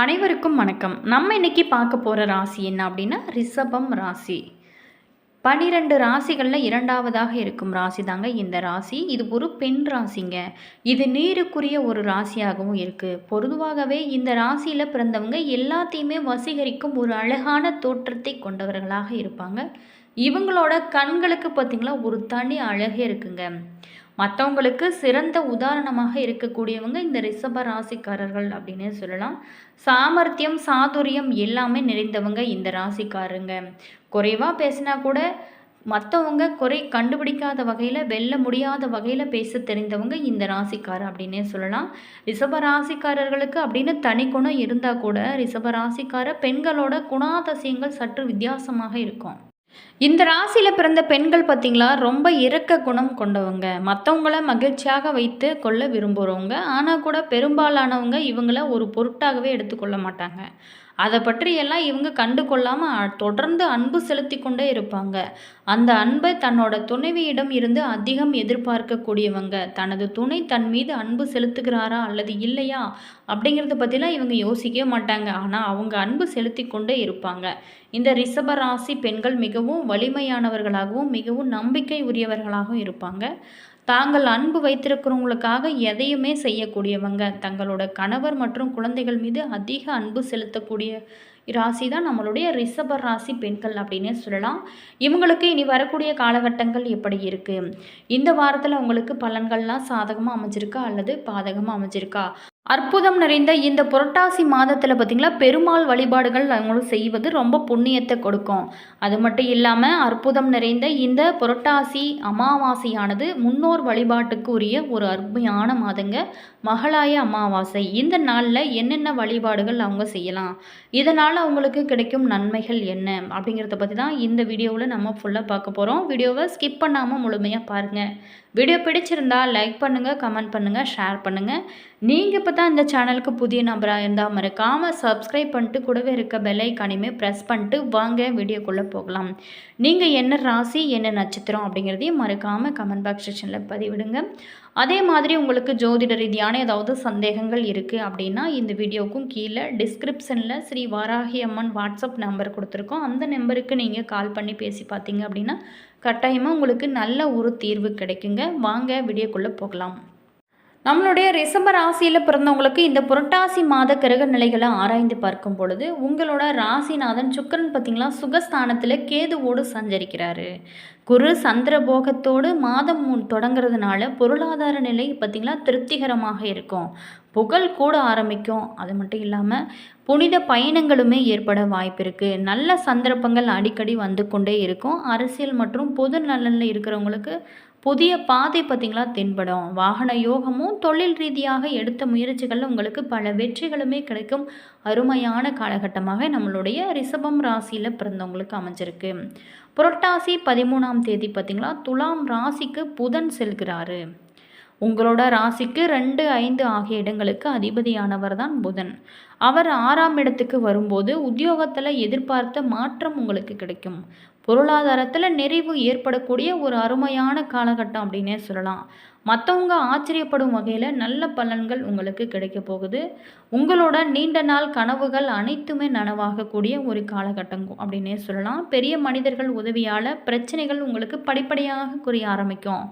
அனைவருக்கும் வணக்கம். நம்ம இன்றைக்கி பார்க்க போகிற ராசி என்ன அப்படின்னா ரிஷபம் ராசி. பனிரெண்டு ராசிகளில் இரண்டாவதாக இருக்கும் ராசி தாங்க இந்த ராசி. இது ஒரு பெண் ராசிங்க. இது நீருக்குரிய ஒரு ராசியாகவும் இருக்குது பொதுவாகவே இந்த ராசியில் பிறந்தவங்க எல்லாத்தையுமே வசீகரிக்கும் ஒரு அழகான தோற்றத்தை கொண்டவர்களாக இருப்பாங்க. இவங்களோட கண்களுக்கு பார்த்திங்களா ஒரு தனி அழகே இருக்குங்க. மற்றவங்களுக்கு சிறந்த உதாரணமாக இருக்கக்கூடியவங்க இந்த ரிஷப ராசிக்காரர்கள் அப்படின்னே சொல்லலாம். சாமர்த்தியம் சாதுரியம் எல்லாமே நிறைந்தவங்க இந்த ராசிக்காரங்க குறைவாக பேசினா கூட மற்றவங்க குறை கண்டுபிடிக்காத வகையில் வெல்ல முடியாத வகையில் பேச தெரிந்தவங்க இந்த ராசிக்காரர் அப்படின்னே சொல்லலாம். ரிஷப ராசிக்காரர்களுக்கு அப்படின்னு தனி குணம் இருந்தால் கூட ரிஷப ராசிக்கார பெண்களோட குணாதசியங்கள் சற்று வித்தியாசமாக இருக்கும். இந்த ராசியில் பிறந்த பெண்கள் பார்த்திங்களா ரொம்ப இரக்க குணம் கொண்டவங்க. மற்றவங்கள மகிழ்ச்சியாக வைத்து கொள்ள விரும்புகிறவங்க ஆனால் கூட பெரும்பாலானவங்க இவங்கள ஒரு பொருட்டாகவே எடுத்துக்கொள்ள மாட்டாங்க. அதை பற்றியெல்லாம் இவங்க கண்டு கொள்ளாமல் தொடர்ந்து அன்பு செலுத்தி கொண்டே இருப்பாங்க. அந்த அன்பை தன்னோட துணைவியிடம் இருந்து அதிகம் எதிர்பார்க்கக்கூடியவங்க தனது துணை தன் மீது அன்பு செலுத்துகிறாரா அல்லது இல்லையா அப்படிங்கிறத பற்றிலாம் இவங்க யோசிக்கவே மாட்டாங்க. ஆனால் அவங்க அன்பு செலுத்தி கொண்டே இருப்பாங்க. இந்த ரிஷபராசி பெண்கள் மிகவும் வலிமையானவர்களாகவும் மிகவும் நம்பிக்கை உரியவர்களாகவும் இருப்பாங்க. தாங்கள் அன்பு வைத்திருக்கிறவங்களுக்காக எதையுமே செய்யக்கூடியவங்க. தங்களோட கணவர் மற்றும் குழந்தைகள் மீது அதிக அன்பு செலுத்தக்கூடிய ராசி தான் நம்மளுடைய ரிஷப ராசி பெண்கள் அப்படின்னே சொல்லலாம். இவங்களுக்கு இனி வரக்கூடிய காலகட்டங்கள் எப்படி இருக்குது இந்த வாரத்தில் உங்களுக்கு பலன்கள்லாம் சாதகமாக அமைஞ்சிருக்கா? அல்லது பாதகமாக அமைஞ்சிருக்கா? அற்புதம் நிறைந்த இந்த புரட்டாசி மாதத்தில் பார்த்திங்களா பெருமாள் வழிபாடுகள் அவங்களும் செய்வது ரொம்ப புண்ணியத்தை கொடுக்கும். அது மட்டும் இல்லாமல் அற்புதம் நிறைந்த இந்த புரட்டாசி அமாவாசையானது முன்னோர் வழிபாட்டுக்கு உரிய ஒரு அருமையான மாதங்க. மகளாய அமாவாசை. இந்த நாளில் என்னென்ன வழிபாடுகள் அவங்க செய்யலாம்? இதனால் அவங்களுக்கு கிடைக்கும் நன்மைகள் என்ன? அப்படிங்கிறத பற்றி தான் இந்த வீடியோவில் நம்ம ஃபுல்லாக பார்க்க போகிறோம் வீடியோவை ஸ்கிப் பண்ணாமல் முழுமையாக பாருங்கள் வீடியோ பிடிச்சிருந்தா லைக் பண்ணுங்கள் கமெண்ட் பண்ணுங்கள் ஷேர் பண்ணுங்கள் நீங்கள் இப்போ தான் இந்த சேனலுக்கு புதிய நபராக இருந்தால் மறக்காமல் சப்ஸ்கிரைப் பண்ணிட்டு கூடவே இருக்க பெல்லைக்கானையுமே ப்ரெஸ் பண்ணிட்டு வாங்க வீடியோக்குள்ளே போகலாம். நீங்கள் என்ன ராசி என்ன நட்சத்திரம் அப்படிங்கிறதையும் மறக்காமல் கமெண்ட் பாக்ஸ் செக்ஷனில் பதிவிடுங்க. அதே மாதிரி உங்களுக்கு ஜோதிட ரீதியான ஏதாவது சந்தேகங்கள் இருக்குது அப்படின்னா இந்த வீடியோவுக்கும் கீழே டிஸ்கிரிப்ஷனில் ஸ்ரீ வாராகி அம்மன் வாட்ஸ்அப் நம்பர் கொடுத்துருக்கோம். அந்த நம்பருக்கு நீங்கள் கால் பண்ணி பேசி பார்த்தீங்க அப்படின்னா கட்டாயமாக உங்களுக்கு நல்ல ஒரு தீர்வு கிடைக்குங்க. வாங்க வீடியோக்குள்ளே போகலாம். நம்மளுடைய ரிஷப ராசியில் பிறந்தவங்களுக்கு இந்த புரட்டாசி மாத கிரக நிலைகளை ஆராய்ந்து பார்க்கும் பொழுது உங்களோட ராசிநாதன் சுக்கரன் பார்த்திங்களா சுகஸ்தானத்தில் கேதுவோடு சஞ்சரிக்கிறாரு. குரு சந்திர போகத்தோடு மாதம் தொடங்குறதுனால பொருளாதார நிலை பார்த்திங்களா திருப்திகரமாக இருக்கும். புகழ் கூட ஆரம்பிக்கும். அது மட்டும் இல்லாமல் புனித பயணங்களுமே ஏற்பட வாய்ப்பு இருக்குது நல்ல சந்தர்ப்பங்கள் அடிக்கடி வந்து கொண்டே இருக்கும். அரசியல் மற்றும் பொது நலனில் இருக்கிறவங்களுக்கு புதிய பாதை பார்த்திங்களா? தென்படும். வாகன யோகமும் தொழில் ரீதியாக எடுத்த முயற்சிகளில் உங்களுக்கு பல வெற்றிகளுமே கிடைக்கும். அருமையான காலகட்டமாக நம்மளுடைய ரிஷபம் ராசியில் பிறந்தவங்களுக்கு அமைஞ்சிருக்கு. புரட்டாசி பதிமூணாம் தேதி பார்த்திங்களா? துலாம் ராசிக்கு புதன் செல்கிறாரு. உங்களோட ராசிக்கு ரெண்டு ஐந்து ஆகிய இடங்களுக்கு அதிபதியானவர் தான் புதன். அவர் ஆறாம் இடத்துக்கு வரும்போது உத்தியோகத்தில் எதிர்பார்த்த மாற்றம் உங்களுக்கு கிடைக்கும். பொருளாதாரத்தில் நிறைவு ஏற்படக்கூடிய ஒரு அருமையான காலகட்டம் அப்படின்னே சொல்லலாம். மற்றவங்க ஆச்சரியப்படும் வகையில் நல்ல பலன்கள் உங்களுக்கு கிடைக்க போகுது. உங்களோட நீண்ட நாள் கனவுகள் அனைத்துமே நனவாகக்கூடிய ஒரு காலகட்டம் அப்படின்னே சொல்லலாம். பெரிய மனிதர்கள் உதவியால் பிரச்சனைகள் உங்களுக்கு படிப்படியாக குறைய ஆரம்பிக்கும்.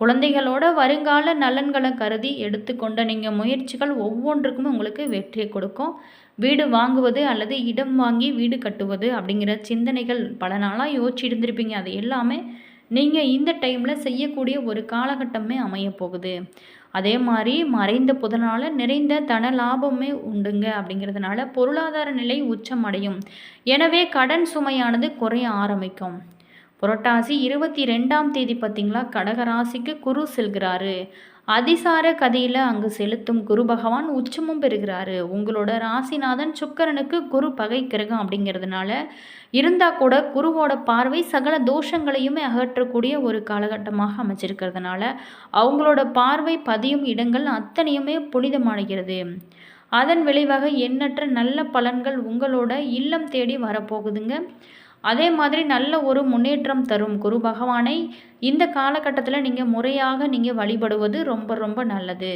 குழந்தைகளோட வருங்கால நலன்களை கருதி எடுத்துக்கொண்ட நீங்கள் முயற்சிகள் ஒவ்வொன்றுக்குமே உங்களுக்கு வெற்றியை கொடுக்கும். வீடு வாங்குவது அல்லது இடம் வாங்கி வீடு கட்டுவது அப்படிங்கிற சிந்தனைகள் பல நாளாக யோசிச்சு இருந்திருப்பீங்க. அது எல்லாமே நீங்கள் இந்த டைமில் செய்யக்கூடிய ஒரு காலகட்டமே அமைய போகுது. அதே மாதிரி மறைந்த புதனால் நிறைந்த தன லாபமே உண்டுங்க அப்படிங்கிறதுனால பொருளாதார நிலை உச்சமடையும். எனவே கடன் சுமையானது குறைய ஆரம்பிக்கும். புரட்டாசி இருபத்தி ரெண்டாம் தேதி பார்த்திங்களா? கடகராசிக்கு குரு செல்கிறாரு. அதிசார கதியில் அங்கு செலுத்தும் குரு பகவான் உச்சமும் பெறுகிறாரு. உங்களோட ராசிநாதன் சுக்கரனுக்கு குரு பகை கிரகம் அப்படிங்கிறதுனால இருந்தால் கூட குருவோட பார்வை சகல தோஷங்களையுமே அகற்றக்கூடிய ஒரு காலகட்டமாக அமைச்சிருக்கிறதுனால அவங்களோட பார்வை பதியும் இடங்கள் அத்தனையுமே புனிதமடைகிறது. அதன் விளைவாக எண்ணற்ற நல்ல பலன்கள் உங்களோட இல்லம் தேடி வரப்போகுதுங்க. அதே மாதிரி நல்ல ஒரு முன்னேற்றம் தரும். குரு பகவானை இந்த காலகட்டத்தில் நீங்கள் முறையாக நீங்கள் வழிபடுவது ரொம்ப ரொம்ப நல்லது.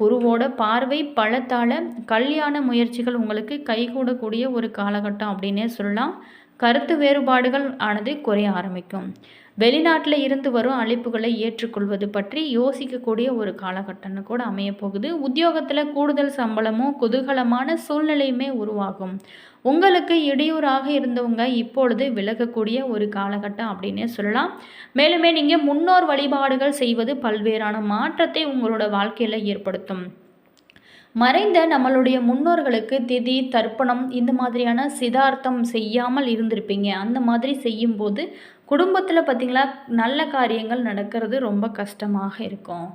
குருவோட பார்வை பழத்தால் கல்யாண முயற்சிகள் உங்களுக்கு கைகூடக்கூடிய ஒரு காலகட்டம் அப்படின்னே சொல்லலாம். கருத்து வேறுபாடுகள் ஆனது குறைய ஆரம்பிக்கும். வெளிநாட்டில் இருந்து வரும் அழைப்புகளை ஏற்றுக்கொள்வது பற்றி யோசிக்கக்கூடிய ஒரு காலகட்டம்னு கூட அமையப்போகுது. உத்தியோகத்தில் கூடுதல் சம்பளமும் குதூகலமான சூழ்நிலையுமே உருவாகும். உங்களுக்கு இடையூறாக இருந்தவங்க இப்பொழுது விலகக்கூடிய ஒரு காலகட்டம் அப்படின்னே சொல்லலாம். மேலுமே நீங்கள் முன்னோர் வழிபாடுகள் செய்வது பல்வேறான மாற்றத்தை உங்களோட வாழ்க்கையில் ஏற்படுத்தும். மறைந்த நம்மளுடைய முன்னோர்களுக்கு திதி தர்ப்பணம் இந்த மாதிரியான சிதார்த்தம் செய்யாமல் இருந்திருப்பீங்க. அந்த மாதிரி செய்யும்போது குடும்பத்தில் பார்த்திங்களா நல்ல காரியங்கள் நடக்கிறது ரொம்ப கஷ்டமாக இருக்கும்.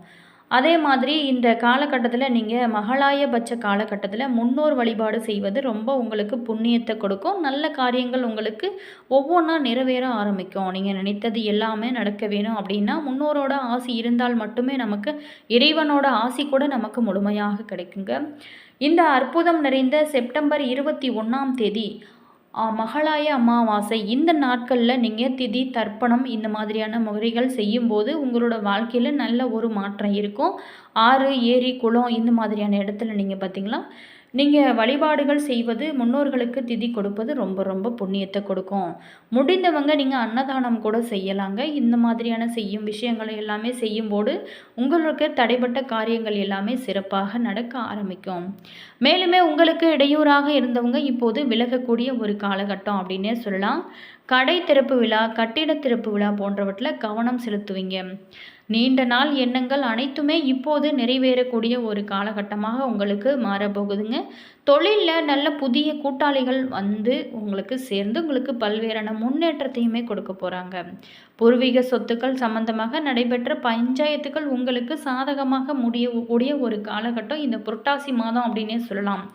அதே மாதிரி இந்த காலகட்டத்தில் நீங்கள் மகளாயபட்ச காலகட்டத்தில் முன்னோர் வழிபாடு செய்வது ரொம்ப உங்களுக்கு புண்ணியத்தை கொடுக்கும். நல்ல காரியங்கள் உங்களுக்கு ஒவ்வொன்றா நிறைவேற ஆரம்பிக்கும். நீங்கள் நினைத்தது எல்லாமே நடக்க வேணும் அப்படின்னா முன்னோரோட ஆசி இருந்தால் மட்டுமே நமக்கு இறைவனோட ஆசி கூட நமக்கு முழுமையாக கிடைக்குங்க. இந்த அற்புதம் நிறைந்த செப்டம்பர் இருபத்தி ஒன்றாம் தேதி மகளாய அமாவாசை. இந்த நாட்களில் நீங்கள் திதி தர்ப்பணம் இந்த மாதிரியான முறைகள் செய்யும்போது உங்களோட வாழ்க்கையில் நல்ல ஒரு மாற்றம் இருக்கும். ஆறு ஏரி குளம் இந்த மாதிரியான இடத்துல நீங்கள் பார்த்தீங்களா நீங்கள் வழிபாடுகள் செய்வது முன்னோர்களுக்கு திதி கொடுப்பது ரொம்ப ரொம்ப புண்ணியத்தை கொடுக்கும். முடிந்தவங்க நீங்கள் அன்னதானம் கூட செய்யலாங்க. இந்த மாதிரியான செய்யும் விஷயங்களை எல்லாமே செய்யும்போது உங்களுக்கு தடைப்பட்ட காரியங்கள் எல்லாமே சிறப்பாக நடக்க ஆரம்பிக்கும். மேலுமே உங்களுக்கு இடையூறாக இருந்தவங்க இப்போது விலகக்கூடிய ஒரு காலகட்டம் அப்படின்னே சொல்லலாம். கடை திறப்பு விழா கட்டிட திறப்பு விழா போன்றவற்றில் கவனம் செலுத்துவீங்க. நீண்ட நாள் எண்ணங்கள் அனைத்துமே இப்போது நிறைவேறக்கூடிய ஒரு காலகட்டமாக உங்களுக்கு மாறப்போகுதுங்க. தொழிலில் நல்ல புதிய கூட்டாளிகள் வந்து உங்களுக்கு சேர்ந்து உங்களுக்கு பல்வேறான முன்னேற்றத்தையுமே கொடுக்க போகிறாங்க பூர்வீக சொத்துக்கள் சம்பந்தமாக நடைபெற்ற பஞ்சாயத்துக்கள் உங்களுக்கு சாதகமாக முடியக்கூடிய ஒரு காலகட்டம் இந்த புரட்டாசி மாதம் அப்படின்னே சொல்லலாம்.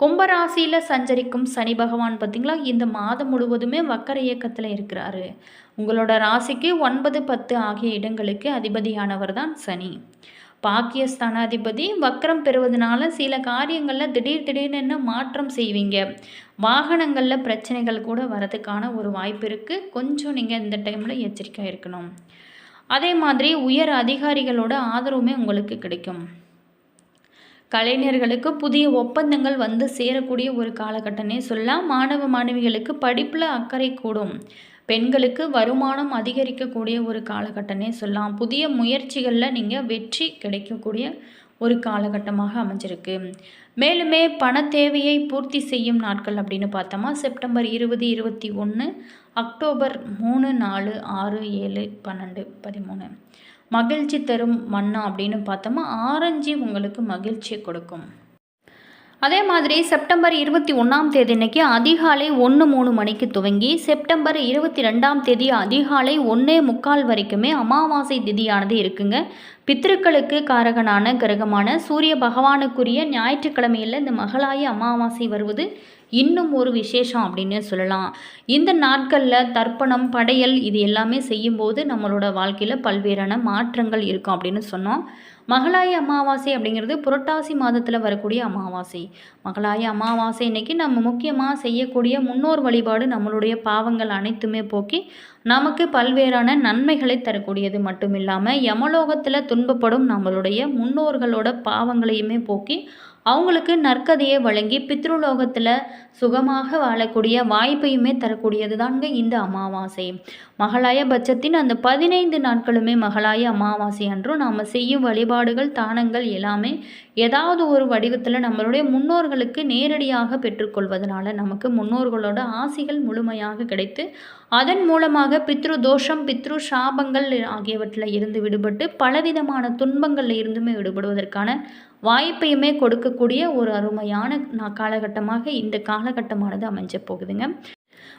கும்பராசியில் சஞ்சரிக்கும் சனி பகவான் பார்த்திங்களா? இந்த மாதம் முழுவதுமே வக்கர இயக்கத்தில் இருக்கிறாரு. உங்களோட ராசிக்கு ஒன்பது பத்து ஆகிய இடங்களுக்கு அதிபதியானவர் தான் சனி. பாக்கியஸ்தானாதிபதி வக்கரம் பெறுவதனால சில காரியங்களில் திடீர் திடீர்னு மாற்றம் செய்வீங்க. வாகனங்களில் பிரச்சனைகள் கூட வரதுக்கான ஒரு வாய்ப்பு இருக்குது கொஞ்சம் நீங்கள் இந்த டைமில் எச்சரிக்கையாக இருக்கணும். அதே மாதிரி உயர் அதிகாரிகளோட ஆதரவுமே உங்களுக்கு கிடைக்கும். கலைஞர்களுக்கு புதிய ஒப்பந்தங்கள் வந்து சேரக்கூடிய ஒரு காலகட்டமே சொல்லலாம். மாணவ மாணவிகளுக்கு படிப்பில் அக்கறை கூடும். பெண்களுக்கு வருமானம் அதிகரிக்கக்கூடிய ஒரு காலகட்டமே சொல்லலாம். புதிய முயற்சிகளில் நீங்கள் வெற்றி கிடைக்கக்கூடிய ஒரு காலகட்டமாக அமைஞ்சிருக்கு. மேலுமே பண தேவையை பூர்த்தி செய்யும் நாட்கள் அப்படின்னு பார்த்தோமா செப்டம்பர் இருபது இருபத்தி ஒன்று அக்டோபர் மூணு நாலு ஆறு ஏழு பன்னெண்டு பதிமூணு. மகிழ்ச்சி தரும் மன்னா அப்படின்னு பார்த்தோமா ஆரஞ்சு உங்களுக்கு மகிழ்ச்சியை கொடுக்கும். அதே மாதிரி செப்டம்பர் இருபத்தி ஒன்றாம் தேதி இன்னைக்கு அதிகாலை ஒன்று மூணு மணிக்கு துவங்கி செப்டம்பர் இருபத்தி ரெண்டாம் தேதி அதிகாலை ஒன்றே முக்கால் வரைக்குமே அமாவாசை திதியானது இருக்குங்க. பித்திருக்களுக்கு காரகனான கிரகமான சூரிய பகவானுக்குரிய ஞாயிற்றுக்கிழமையில் இந்த மகளாய அமாவாசை வருவது இன்னும் ஒரு விசேஷம் அப்படின்னு சொல்லலாம். இந்த நாட்களில் தர்ப்பணம் படையல் இது எல்லாமே செய்யும்போது நம்மளோட வாழ்க்கையில் பல்வேறான மாற்றங்கள் இருக்கும் அப்படின்னு சொன்னோம். மகளாய அமாவாசை அப்படிங்கிறது புரட்டாசி மாதத்தில் வரக்கூடிய அமாவாசை. மகளாய அமாவாசை இன்னைக்கு நம்ம முக்கியமாக செய்யக்கூடிய முன்னோர் வழிபாடு நம்மளுடைய பாவங்கள் அனைத்துமே போக்கி நமக்கு பல்வேறான நன்மைகளை தரக்கூடியது மட்டும் இல்லாமல் யமலோகத்தில் துன்பப்படும் நம்மளுடைய முன்னோர்களோட பாவங்களையுமே போக்கி அவங்களுக்கு நற்கதையை வழங்கி பித்ருலோகத்தில் சுகமாக வாழக்கூடிய வாய்ப்பையுமே தரக்கூடியது தாங்க இந்த அமாவாசை. மகளாய பட்சத்தின் அந்த பதினைந்து நாட்களுமே மகளாய அமாவாசை அன்றும் நாம் செய்யும் வழிபாடுகள் தானங்கள் எல்லாமே ஏதாவது ஒரு வடிவத்தில் நம்மளுடைய முன்னோர்களுக்கு நேரடியாக பெற்றுக்கொள்வதனால நமக்கு முன்னோர்களோட ஆசிகள் முழுமையாக கிடைத்து அதன் மூலமாக பித்ரு தோஷம் பித்ரு சாபங்கள் ஆகியவற்றில் இருந்து விடுபட்டு பலவிதமான துன்பங்களில் இருந்துமே விடுபடுவதற்கான வாய்ப்பையுமே கொடுக்கக்கூடிய ஒரு அருமையான காலகட்டமாக இந்த காலகட்டமானது அமைஞ்ச போகுதுங்க.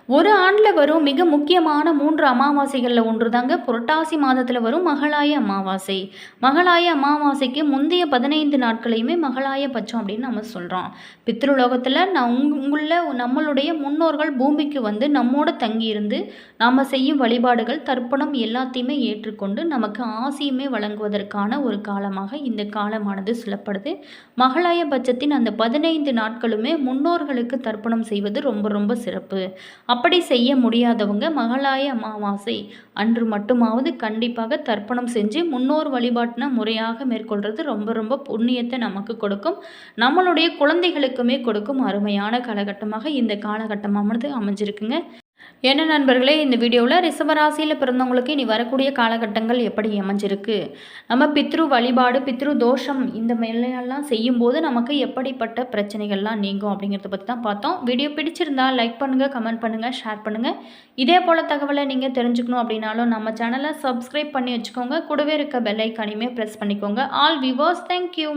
ஒரு ஆண்டில் வரும் மிக முக்கியமான மூன்று அமாவாசைகளில் ஒன்று தாங்க புரட்டாசி மாதத்தில் வரும் மகளாய அமாவாசை. மகளாய அமாவாசைக்கு முந்தைய பதினைந்து நாட்களையுமே மகளாய பட்சம் அப்படின்னு நம்ம சொல்கிறோம் பித்ருலோகத்தில் நான் உங்களில் நம்மளுடைய முன்னோர்கள் பூமிக்கு வந்து நம்மோட தங்கியிருந்து நாம் செய்யும் வழிபாடுகள் தர்ப்பணம் எல்லாத்தையுமே ஏற்றுக்கொண்டு நமக்கு ஆசையுமே வழங்குவதற்கான ஒரு காலமாக இந்த காலமானது சொல்லப்படுது. மகளாய பட்சத்தின் அந்த பதினைந்து நாட்களுமே முன்னோர்களுக்கு தர்ப்பணம் செய்வது ரொம்ப ரொம்ப சிறப்பு. அப்படி செய்ய முடியாதவங்க மகளாய அமாவாசை அன்று மட்டுமாவது கண்டிப்பாக தர்ப்பணம் செஞ்சு முன்னோர் வழிபாட்டின முறையாக மேற்கொள்கிறது ரொம்ப ரொம்ப புண்ணியத்தை நமக்கு கொடுக்கும். நம்மளுடைய குழந்தைகளுக்குமே கொடுக்கும் அருமையான காலகட்டமாக இந்த காலகட்டமானது அமைஞ்சிருக்குங்க. என்ன நண்பர்களே இந்த வீடியோவில் ரிஷபராசியில் பிறந்தவங்களுக்கு இனி வரக்கூடிய காலகட்டங்கள் எப்படி அமைஞ்சிருக்கு? நம்ம பித்ரு வழிபாடு பித்ரு தோஷம் இந்த மேலையெல்லாம் செய்யும்போது நமக்கு எப்படிப்பட்ட பிரச்சனைகள்லாம் நீங்கும் அப்படிங்கிறத பற்றி தான் பார்த்தோம். வீடியோ பிடிச்சிருந்தா லைக் பண்ணுங்கள் கமெண்ட் பண்ணுங்கள் ஷேர் பண்ணுங்கள் இதே போல் தகவலை நீங்கள் தெரிஞ்சுக்கணும் அப்படின்னாலும் நம்ம சேனலை சப்ஸ்கிரைப் பண்ணி வச்சுக்கோங்க. கூடவே இருக்க பெல் ஐக்கானையுமே ப்ரெஸ் பண்ணிக்கோங்க. All viewers thank you.